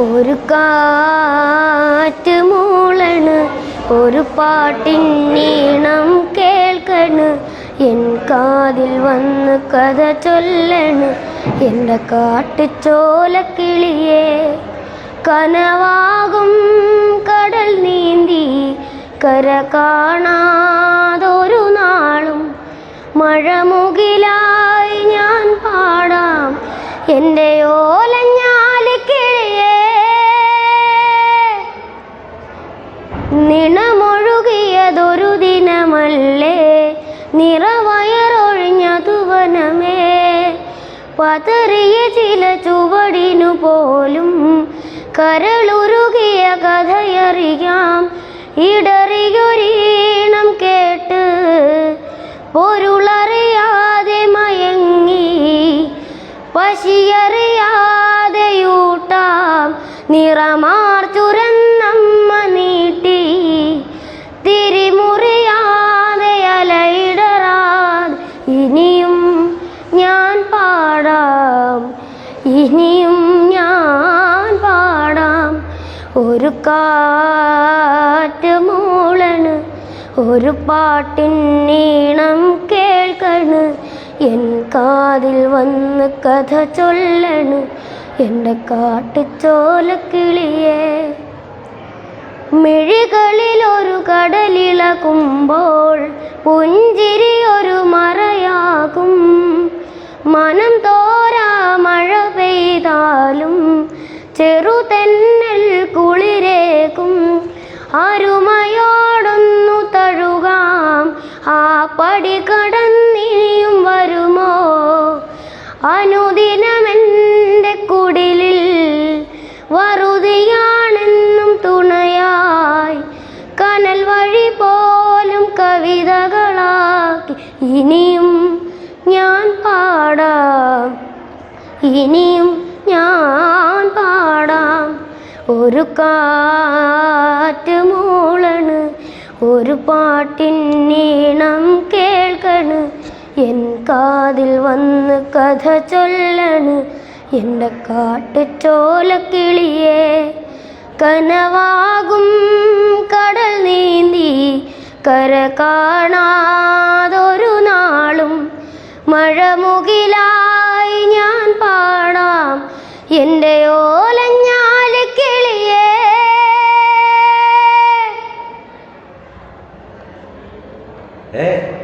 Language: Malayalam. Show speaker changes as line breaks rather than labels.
ഒരു കാറ്റ് മൂളണ് ഒരു പാട്ടിൻ നീണം കേൾക്കണ്. എൻ കാതിൽ വന്ന് കഥ ചൊല്ലണ് എന്റെ കാട്ടുചോലക്കിളിയേ. കനവാകും കടൽ നീന്തി കര കാണാതൊരു നാളും. മഴമുകിലായി ഞാൻ പാടാം എന്റെ ഓലഞ്ഞാലിക്കിളിയേ നിണമൊഴുകിയതൊരു ദിനമല്ലേ? നിറവയറൊഴിഞ്ഞതു വനമേ പതറിയ ചില ചുവടിനു പോലും കരളുരുകിയ കഥയറിയാം. ഇടറിയൊരീണം കേട്ട് പൊരുളറിയാതെ മയങ്ങി പശിയറിയാതെയൂട്ടാം നിറമാർച്ചുരന്നമ്മ ഇനിയും ഞാൻ പാടാം. ഒരു കാറ്റ് മൂളണ് ഒരു പാട്ടിൻ നീണം കേൾക്കണ്. എൻ കാതിൽ വന്ന് കഥ ചൊല്ലണ് എന്റെ കാട്ടുചോലക്കിളിയേ മിഴികളിൽ ഒരു കടലിളകുമ്പോൾ പുഞ്ചിരി ഒരു മറയാകും. മനം മഴ പെയ്താലും ചെറുതെന്നൽ കുളിരേകും. അരുമയോടൊന്നു തഴുകാം. ആ പടി കടന്നിനിയും വരുമോ? അനുദിനമെന്റെ കുടിലിൽ വറുതിയാണെന്നും തുണയായി. കനൽ വഴി പോലും കവിതകളാക്കി. ഇനിയും ഞാൻ പാടാം. ഇനിയും ഞാൻ പാടാം. ഒരു കാറ്റ് മൂളണ് ഒരു പാട്ടിൻ നീണം കേൾക്കണ്. എൻ കാതിൽ വന്ന് കഥ ചൊല്ലണ് എന്റെ കാട്ടുചോലക്കിളിയേ കനവാകും കടൽ നീന്തി കര കാണാതൊരു എന്റെ ഓലഞ്ഞാൽ കിളിയേ.
ഏ?